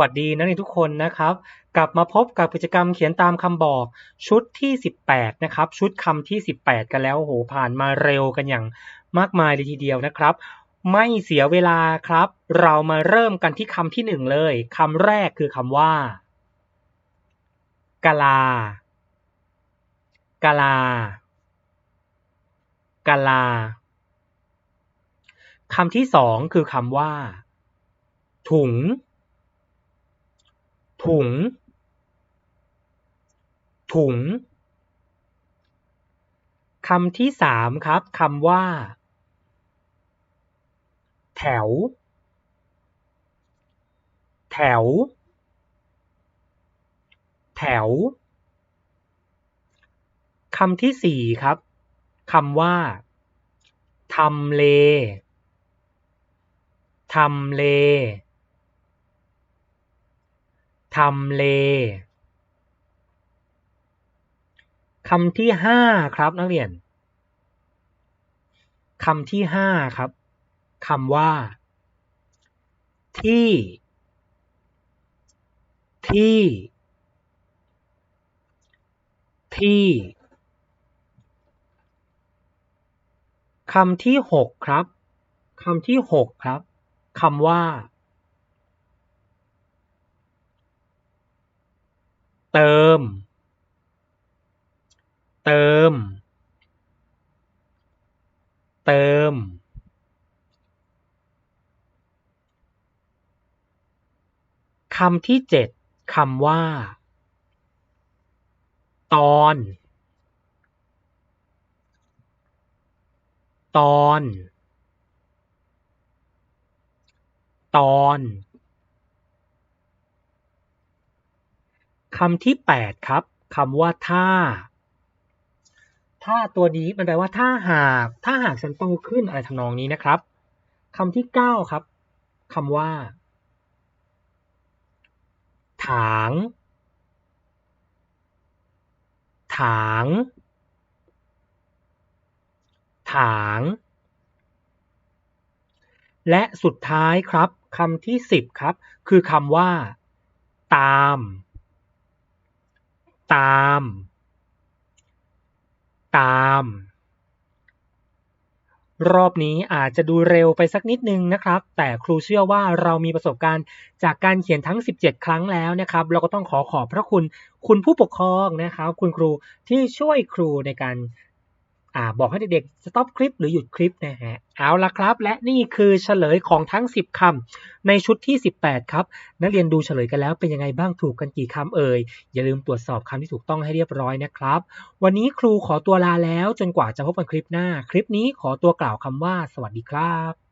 วัสดีนักเรียนทุกคนนะครับ กลับมาพบกับกิจกรรมเขียนตามคำบอกชุดที่ 18 นะครับ ชุดคำที่ 18 กันแล้วโอ้โหผ่านมาเร็วกันอย่างมากมายเลยทีเดียวนะครับ ไม่เสียเวลาครับ เรามาเริ่มกันที่คำที่หนึ่งเลยคำแรกคือคำว่ากะลากะลากะลาคำที่สองคือคำว่า ถุง ถุง ถุงคำที่สามครับคำว่า แถว แถว แถวคำที่สี่ครับคำว่าทำเลทำเล ทำเล คำที่ห้าครับนักเรียน คำที่ห้าครับ คำว่า ที่ ที่ ที่คำที่หกครับ คำที่หกครับ คำว่า เติม เติม เติม คำที่เจ็ดคำว่า ตอน ตอน ตอน คำที่แปดครับคำว่าถ้า ถ้าตัวนี้มันแปลว่าถ้าหาก ถ้าหากฉันโตขึ้นอะไรทำนองนี้นะครับคำที่เก้าครับคำว่า ถาง ถาง ถาง และสุดท้ายครับคำที่สิบครับ คือคำว่า ตาม ตาม ตาม รอบนี้อาจจะดูเร็วไปสักนิดนึงนะครับ แต่ครูเชื่อว่าเรามีประสบการณ์จากการเขียนทั้ง 17 ครั้งแล้วนะครับ เราก็ต้องขอขอบพระคุณคุณผู้ปกครองนะครับ คุณครูที่ช่วยครูในการ อ่าบอกให้เด็กๆ stop คลิปหรือหยุดคลิปนะฮะ เอาละครับ และนี่คือเฉลยของทั้ง 10คำในชุดที่ 18 ครับ นักเรียนดูเฉลยกันแล้วเป็นยังไงบ้างถูกกันกี่คำเอ่ย อย่าลืมตรวจสอบคำที่ถูกต้องให้เรียบร้อยนะครับ วันนี้ครูขอตัวลาแล้วจนกว่าจะพบกันคลิปหน้า คลิปนี้ขอตัวกล่าวคำว่า สวัสดีครับ